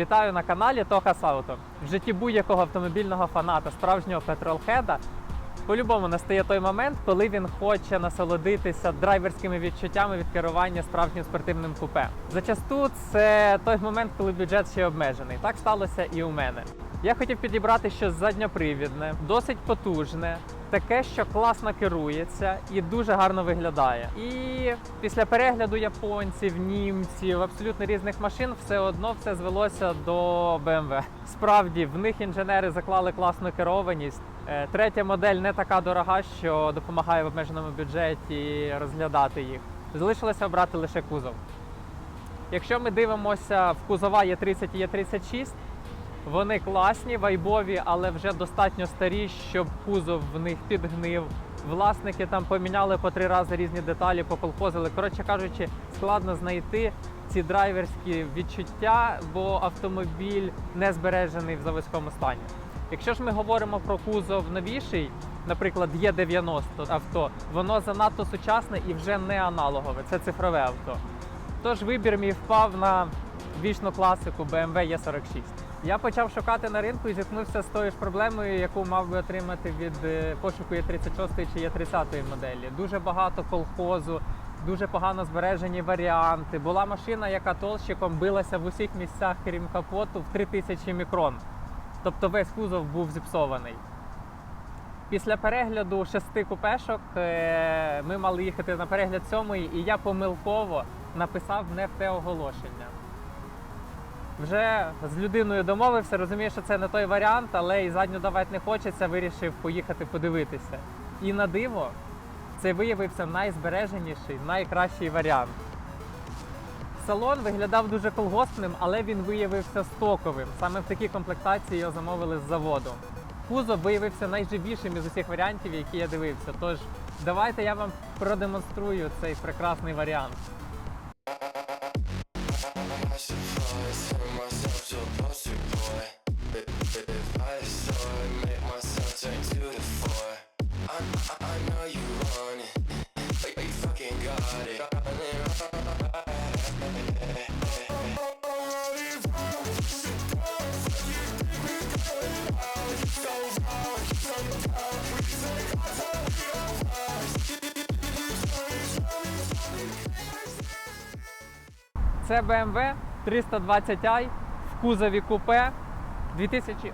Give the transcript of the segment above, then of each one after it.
Вітаю на каналі Тохас Ауто. В житті будь-якого автомобільного фаната, справжнього петролхеда, по-любому настає той момент, коли він хоче насолодитися драйверськими відчуттями від керування справжнім спортивним купе. Зачасту це той момент, коли бюджет ще обмежений. Так сталося і у мене. Я хотів підібрати щось задньопривідне, досить потужне, таке, що класно керується і дуже гарно виглядає. І після перегляду японців, німців, абсолютно різних машин, все одно все звелося до BMW. Справді в них інженери заклали класну керованість. Е, Третя модель не така дорога, що допомагає в обмеженому бюджеті розглядати їх. Залишилося обрати лише кузов. Якщо ми дивимося в кузова Є30 і Є36, вони класні, вайбові, але вже достатньо старі, щоб кузов в них підгнив. Власники там поміняли по три рази різні деталі, поколхозили. Коротше кажучи, складно знайти ці драйверські відчуття, бо автомобіль не збережений в заводському стані. Якщо ж ми говоримо про кузов новіший, наприклад, Є90 авто, воно занадто сучасне і вже не аналогове, це цифрове авто. Тож вибір мій впав на вічну класику BMW E46. Я почав шукати на ринку і зіткнувся з тою ж проблемою, яку мав би отримати від е, пошуку Є36 чи Є30 моделі. Дуже багато колхозу, дуже погано збережені варіанти. Була машина, яка толщиком билася в усіх місцях, крім капоту, в 3000 мікрон. Тобто весь кузов був зіпсований. Після перегляду шести купешок е, ми мали їхати на перегляд сьомої, і я помилково написав не в те оголошення. Вже з людиною домовився, розумію, що це не той варіант, але і задню давати не хочеться, вирішив поїхати подивитися. І на диво, це виявився найзбереженіший, найкращий варіант. Салон виглядав дуже колгоспним, але він виявився стоковим. Саме в такій комплектації його замовили з заводу. Кузов виявився найживішим із усіх варіантів, які я дивився. Тож давайте я вам продемонструю цей прекрасний варіант. Це BMW 320i в кузові купе 2000...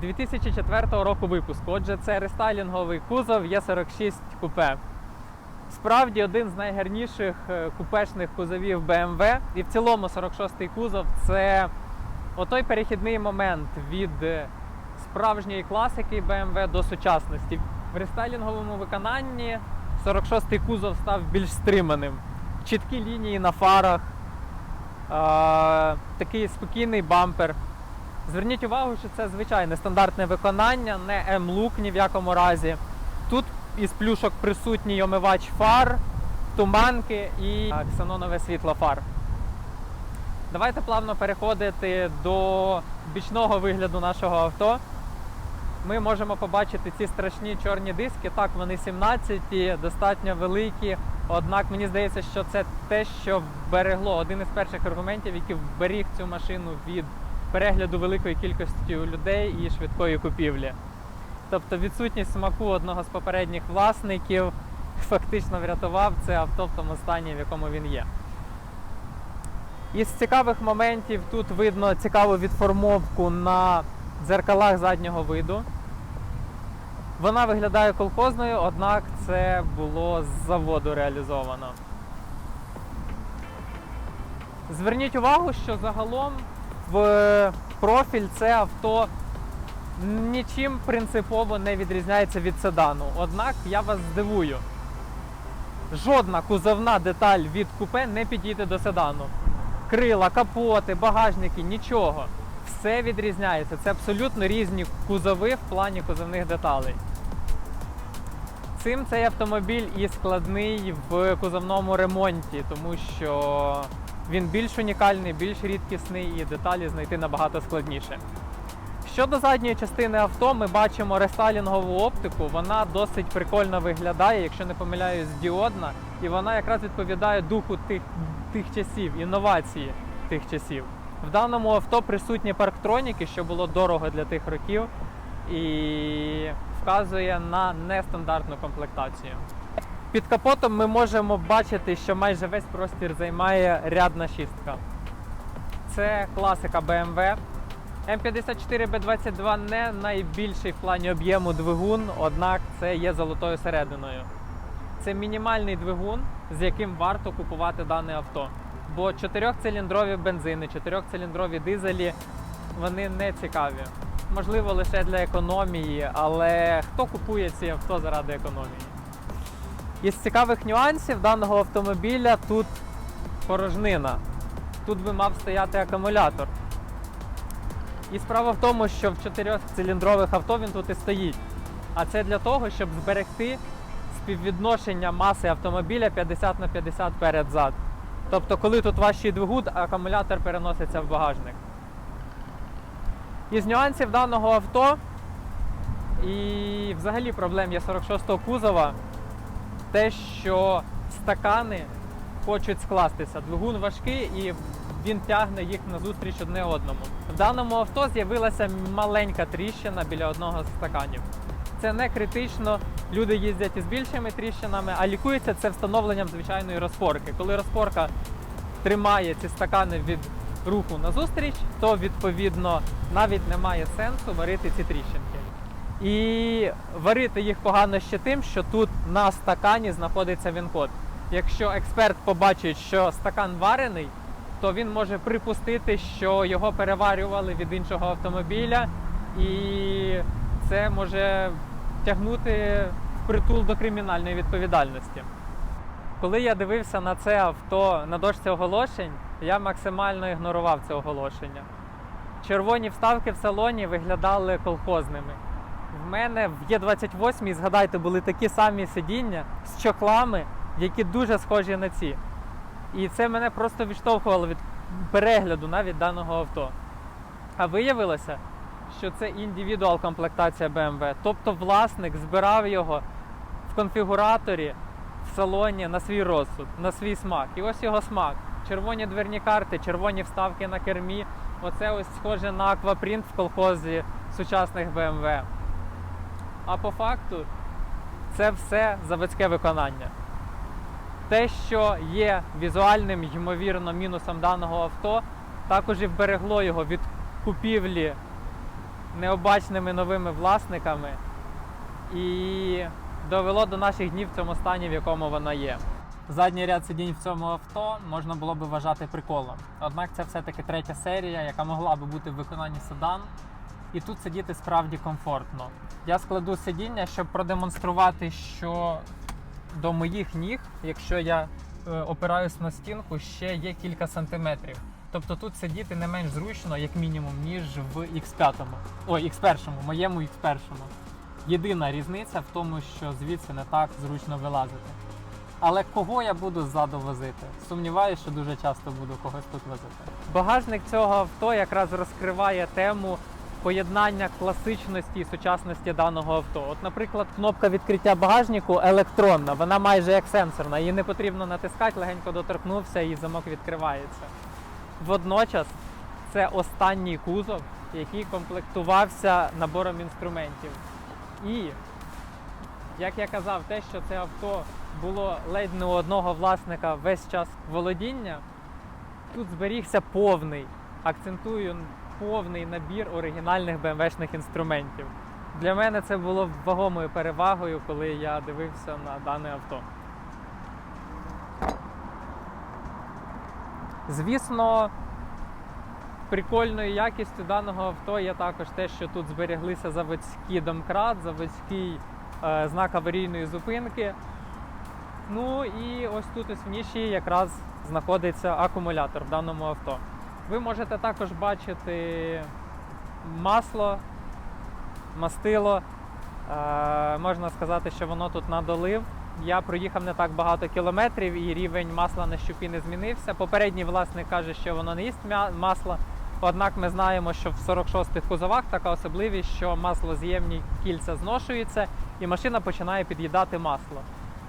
2004 року випуску. Отже, це рестайлінговий кузов Є46 купе. Справді один з найгарніших е, купешних кузовів BMW. І в цілому 46-й кузов це отой перехідний момент від е, справжньої класики BMW до сучасності. В рестайлінговому виконанні 46-й кузов став більш стриманим. Чіткі лінії на фарах, е, такий спокійний бампер. Зверніть увагу, що це звичайне стандартне виконання, не М-лук ні в якому разі. Тут із плюшок присутній омивач фар, туманки і ксенонове світло фар. Давайте плавно переходити до бічного вигляду нашого авто. Ми можемо побачити ці страшні чорні диски. Так, вони 17, достатньо великі. Однак мені здається, що це те, що вберегло один із перших аргументів, який вберіг цю машину від перегляду великої кількості людей і швидкої купівлі. Тобто відсутність смаку одного з попередніх власників фактично врятував це авто в тому стані, в якому він є. Із цікавих моментів тут видно цікаву відформовку на дзеркалах заднього виду. Вона виглядає колхозною, однак це було з заводу реалізовано. Зверніть увагу, що загалом в профіль це авто нічим принципово не відрізняється від седану. Однак я вас здивую. Жодна кузовна деталь від купе не підійде до седану. Крила, капоти, багажники, нічого. Все відрізняється. Це абсолютно різні кузови в плані кузовних деталей. Цим цей автомобіль і складний в кузовному ремонті, тому що він більш унікальний, більш рідкісний і деталі знайти набагато складніше. Щодо задньої частини авто, ми бачимо рестайлінгову оптику. Вона досить прикольно виглядає, якщо не помиляюсь, діодна, і вона якраз відповідає духу тих, тих часів, інновації тих часів. В даному авто присутні парктроніки, що було дорого для тих років, і вказує на нестандартну комплектацію. Під капотом ми можемо бачити, що майже весь простір займає рядна шістка. Це класика BMW. М54B22 не найбільший в плані об'єму двигун, однак це є золотою серединою. Це мінімальний двигун, з яким варто купувати дане авто. Бо 4-циліндрові бензини, 4-циліндрові дизелі вони не цікаві. Можливо, лише для економії, але хто купує ці авто заради економії? Із цікавих нюансів даного автомобіля тут порожнина. Тут би мав стояти акумулятор. І справа в тому, що в чотирьохциліндрових авто він тут і стоїть. А це для того, щоб зберегти співвідношення маси автомобіля 50 на 50 перед-зад. Тобто, коли тут важчий двигун, акумулятор переноситься в багажник. Із нюансів даного авто і взагалі проблем є 46-го кузова те, що стакани хочуть скластися. Двигун важкий і він тягне їх назустріч одне одному. В даному авто з'явилася маленька тріщина біля одного з стаканів. Це не критично. Люди їздять із більшими тріщинами, а лікується це встановленням звичайної розпорки. Коли розпорка тримає ці стакани від руху назустріч, то відповідно навіть немає сенсу варити ці тріщинки. І варити їх погано ще тим, що тут на стакані знаходиться він-код. Якщо експерт побачить, що стакан варений, то він може припустити, що його переварювали від іншого автомобіля, і це може тягнути в притул до кримінальної відповідальності. Коли я дивився на це авто на дошці оголошень, я максимально ігнорував це оголошення. Червоні вставки в салоні виглядали колхозними. В мене в Є28, згадайте, були такі самі сидіння з чохлами, які дуже схожі на ці. І це мене просто відштовхувало від перегляду навіть даного авто. А виявилося, що це індивідуал комплектація BMW. Тобто власник збирав його в конфігураторі в салоні на свій розсуд, на свій смак. І ось його смак. Червоні дверні карти, червоні вставки на кермі. Оце ось схоже на аквапринт в колхозі сучасних BMW. А по факту це все заводське виконання. Те, що є візуальним, ймовірно, мінусом даного авто, також і вберегло його від купівлі необачними новими власниками і довело до наших днів в цьому стані, в якому вона є. Задній ряд сидінь в цьому авто можна було би вважати приколом. Однак це все-таки третя серія, яка могла би бути в виконанні седан. І тут сидіти справді комфортно. Я складу сидіння, щоб продемонструвати, що до моїх ніг, якщо я е, опираюсь на стінку, ще є кілька сантиметрів. Тобто тут сидіти не менш зручно, як мінімум, ніж в X5. Ой, X1, моєму X1. Єдина різниця в тому, що звідси не так зручно вилазити. Але кого я буду ззаду возити? Сумніваюся, що дуже часто буду когось тут возити. Багажник цього авто якраз розкриває тему поєднання класичності і сучасності даного авто. От, наприклад, кнопка відкриття багажнику електронна, вона майже як сенсорна, її не потрібно натискати, легенько доторкнувся і замок відкривається. Водночас це останній кузов, який комплектувався набором інструментів. І як я казав, те, що це авто було ледь не у одного власника весь час володіння, тут зберігся повний, акцентую, повний набір оригінальних BMW-шних інструментів. Для мене це було вагомою перевагою, коли я дивився на дане авто. Звісно, прикольною якістю даного авто є також те, що тут зберіглися заводський домкрат, заводський знак аварійної зупинки. Ну і ось тут ось в ніші якраз знаходиться акумулятор в даному авто. Ви можете також бачити масло, мастило. Е, можна сказати, що воно тут надолив. Я проїхав не так багато кілометрів і рівень масла на щупі не змінився. Попередній власник каже, що воно не їсть масла. Однак ми знаємо, що в 46-х кузовах така особливість, що маслоз'ємні кільця зношуються і машина починає під'їдати масло.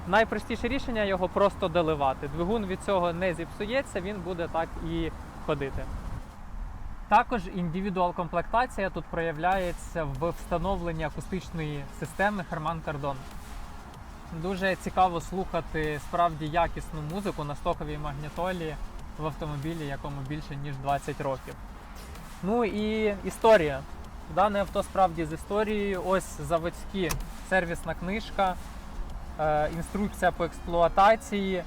Найпростіше рішення його просто доливати. Двигун від цього не зіпсується, він буде так і ходити. Також індивідуал комплектація тут проявляється в встановленні акустичної системи Harman Kardon. Дуже цікаво слухати справді якісну музику на стоковій магнітолі в автомобілі, якому більше ніж 20 років. Ну і історія. Дане авто справді з історією. Ось заводські сервісна книжка, е, інструкція по експлуатації.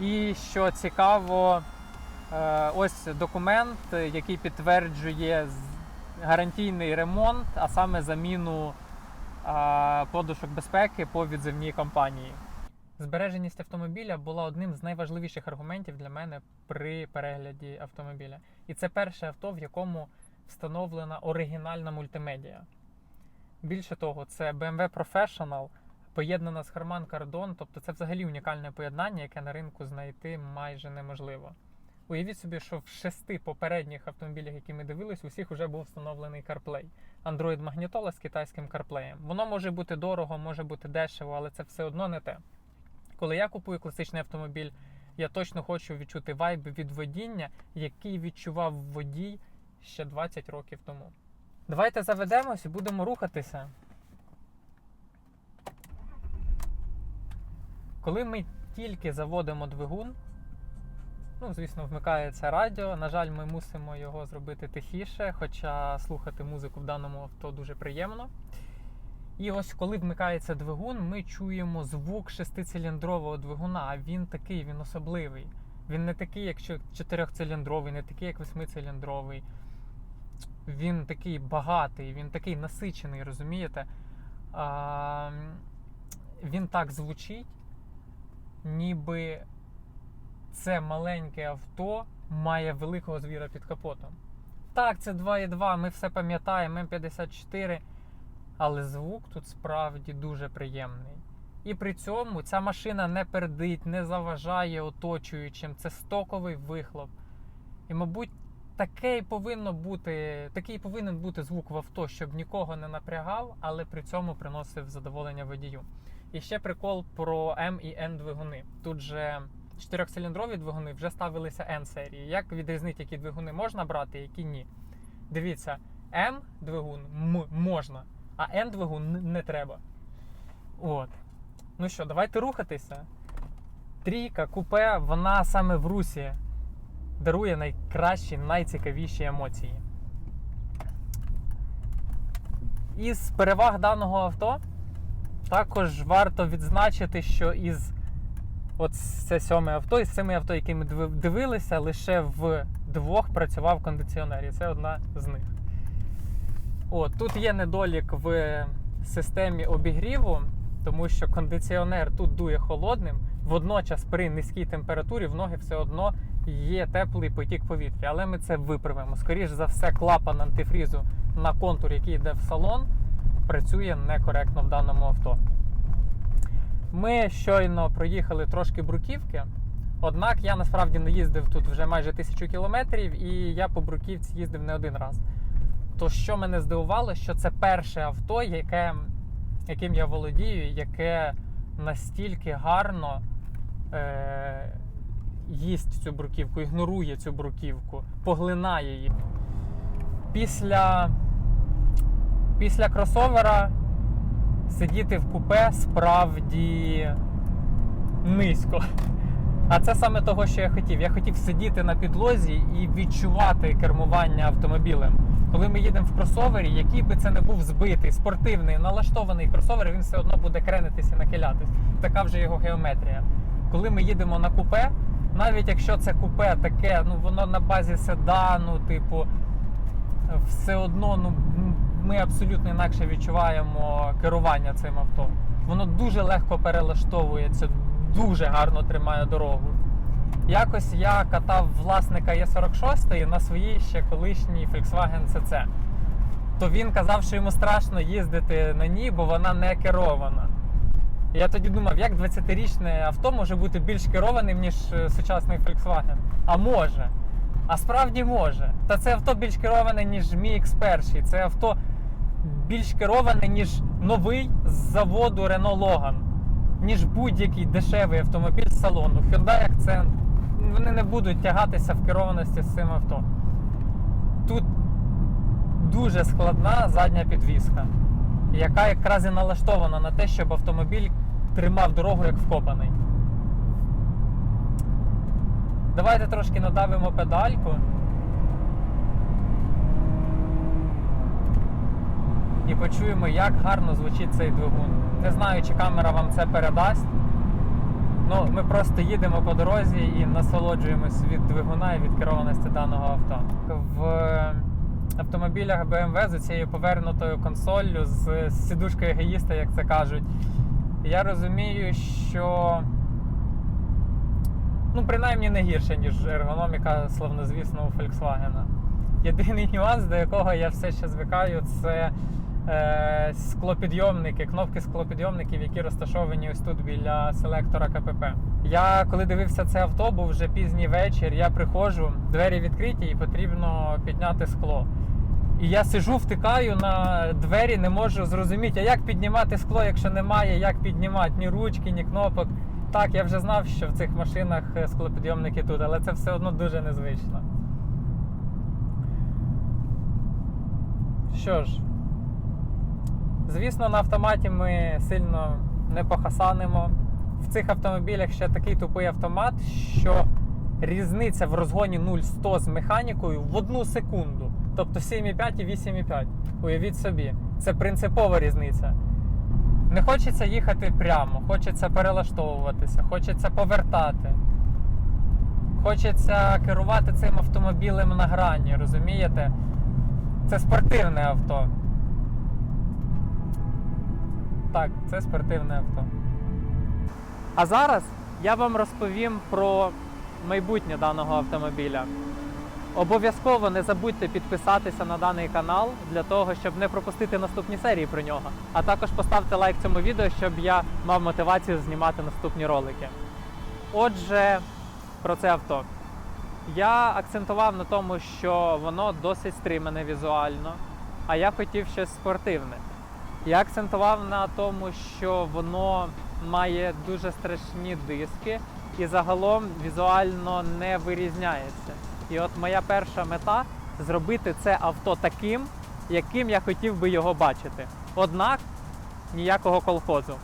І що цікаво, е, ось документ, який підтверджує гарантійний ремонт, а саме заміну е, подушок безпеки по відзивній компанії. Збереженість автомобіля була одним з найважливіших аргументів для мене при перегляді автомобіля. І це перше авто, в якому встановлена оригінальна мультимедіа. Більше того, це BMW Professional, поєднана з Harman Kardon, тобто це взагалі унікальне поєднання, яке на ринку знайти майже неможливо. Уявіть собі, що в шести попередніх автомобілях, які ми дивились, у всіх вже був встановлений CarPlay. Android магнітола з китайським CarPlay. Воно може бути дорого, може бути дешево, але це все одно не те. Коли я купую класичний автомобіль, я точно хочу відчути вайб від водіння, який відчував водій ще 20 років тому. Давайте заведемось і будемо рухатися. Коли ми тільки заводимо двигун, ну, звісно, вмикається радіо. На жаль, ми мусимо його зробити тихіше, хоча слухати музику в даному авто дуже приємно. І ось коли вмикається двигун, ми чуємо звук шестициліндрового двигуна, а він такий, він особливий. Він не такий, як чо- чотирьохциліндровий, не такий, як восьмициліндровий. Він такий багатий, він такий насичений, розумієте? А, він так звучить, ніби це маленьке авто має великого звіра під капотом. Так, це 2.2, ми все пам'ятаємо, М54, але звук тут справді дуже приємний. І при цьому ця машина не пердить, не заважає оточуючим. Це стоковий вихлоп. І, мабуть, таке і повинно бути, такий повинен бути звук в авто, щоб нікого не напрягав, але при цьому приносив задоволення водію. І ще прикол про М і Н двигуни. Тут же чотирьохциліндрові двигуни вже ставилися N серії. Як відрізнити, які двигуни можна брати, які ні? Дивіться, М двигун М можна, а N двигун не треба. От. Ну що, давайте рухатися. Трійка, купе, вона саме в русі дарує найкращі, найцікавіші емоції. Із переваг даного авто також варто відзначити, що із от це сьоме авто, із семи авто, які ми дивилися, лише в двох працював кондиціонер, і це одна з них. От, тут є недолік в системі обігріву, тому що кондиціонер тут дує холодним. Водночас при низькій температурі в ноги все одно є теплий потік повітря. Але ми це виправимо. Скоріше за все, клапан антифрізу на контур, який йде в салон, працює некоректно в даному авто. Ми щойно проїхали трошки бруківки. Однак я насправді не їздив тут вже майже тисячу кілометрів, і я по бруківці їздив не один раз. То що мене здивувало, що це перше авто, яке, яким я володію, яке настільки гарно е, їсть цю бруківку, ігнорує цю бруківку, поглинає її. Після, після кросовера сидіти в купе справді низько. А це саме того, що я хотів. Я хотів сидіти на підлозі і відчувати кермування автомобілем. Коли ми їдемо в кросовері, який би це не був збитий, спортивний, налаштований кросовер, він все одно буде кренитися і нахилятись. Така вже його геометрія. Коли ми їдемо на купе, навіть якщо це купе таке, ну воно на базі седану, типу, все одно ну, ми абсолютно інакше відчуваємо керування цим авто. Воно дуже легко перелаштовується, дуже гарно тримає дорогу. Якось я катав власника Е46 на своїй ще колишній Volkswagen CC. То він казав, що йому страшно їздити на ній, бо вона не керована. Я тоді думав, як 20-річне авто може бути більш керованим, ніж е, сучасний Volkswagen. А може. А справді може. Та це авто більш кероване, ніж мій X1. Це авто більш кероване, ніж новий з заводу Renault Logan, ніж будь-який дешевий автомобіль з салону. Hyundai Accent. Вони не будуть тягатися в керованості з цим авто. Тут дуже складна задня підвіска, яка якраз і налаштована на те, щоб автомобіль тримав дорогу як вкопаний. Давайте трошки надавимо педальку. Почуємо, як гарно звучить цей двигун. Не знаю, чи камера вам це передасть. Ну, ми просто їдемо по дорозі і насолоджуємось від двигуна і від керованості даного авто. В автомобілях BMW з цією повернутою консоллю, з сідушкою егоїста, як це кажуть, я розумію, що ну, принаймні не гірше, ніж ергономіка славнозвісного Volkswagen. Єдиний нюанс, до якого я все ще звикаю, це е, склопідйомники, кнопки склопідйомників, які розташовані ось тут біля селектора КПП. Я коли дивився це авто, був вже пізній вечір. Я приходжу, двері відкриті і потрібно підняти скло. І я сижу, втикаю на двері, не можу зрозуміти, а як піднімати скло, якщо немає, як піднімати ні ручки, ні кнопок. Так, я вже знав, що в цих машинах е, склопідйомники тут, але це все одно дуже незвично. Що ж, звісно, на автоматі ми сильно не похасанимо. В цих автомобілях ще такий тупий автомат, що різниця в розгоні 0-100 з механікою в одну секунду. Тобто 7,5 і 8,5. Уявіть собі, це принципова різниця. Не хочеться їхати прямо, хочеться перелаштовуватися, хочеться повертати. Хочеться керувати цим автомобілем на грані, розумієте? Це спортивне авто. Так, це спортивне авто. А зараз я вам розповім про майбутнє даного автомобіля. Обов'язково не забудьте підписатися на даний канал для того, щоб не пропустити наступні серії про нього. А також поставте лайк цьому відео, щоб я мав мотивацію знімати наступні ролики. Отже, про це авто. Я акцентував на тому, що воно досить стримане візуально, а я хотів щось спортивне. Я акцентував на тому, що воно має дуже страшні диски і загалом візуально не вирізняється. І от моя перша мета зробити це авто таким, яким я хотів би його бачити. Однак ніякого колхозу.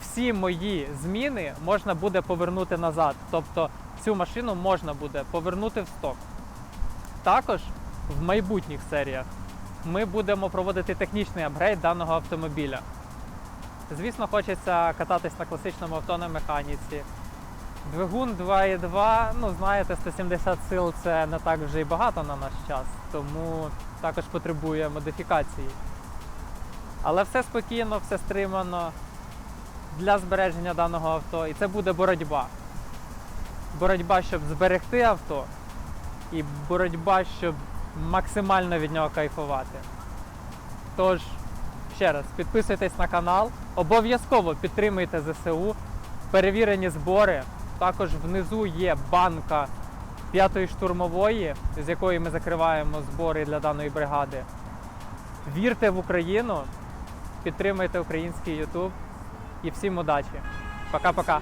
Всі мої зміни можна буде повернути назад. Тобто цю машину можна буде повернути в сток. Також в майбутніх серіях ми будемо проводити технічний апгрейд даного автомобіля. Звісно, хочеться кататись на класичному авто на механіці. Двигун 2.2, ну знаєте, 170 сил це не так вже й багато на наш час, тому також потребує модифікації. Але все спокійно, все стримано для збереження даного авто, і це буде боротьба. Боротьба, щоб зберегти авто, і боротьба, щоб максимально від нього кайфувати. Тож, ще раз, підписуйтесь на канал, обов'язково підтримуйте ЗСУ, перевірені збори. Також внизу є банка п'ятої штурмової, з якої ми закриваємо збори для даної бригади. Вірте в Україну, підтримуйте український YouTube і всім удачі. Пока-пока.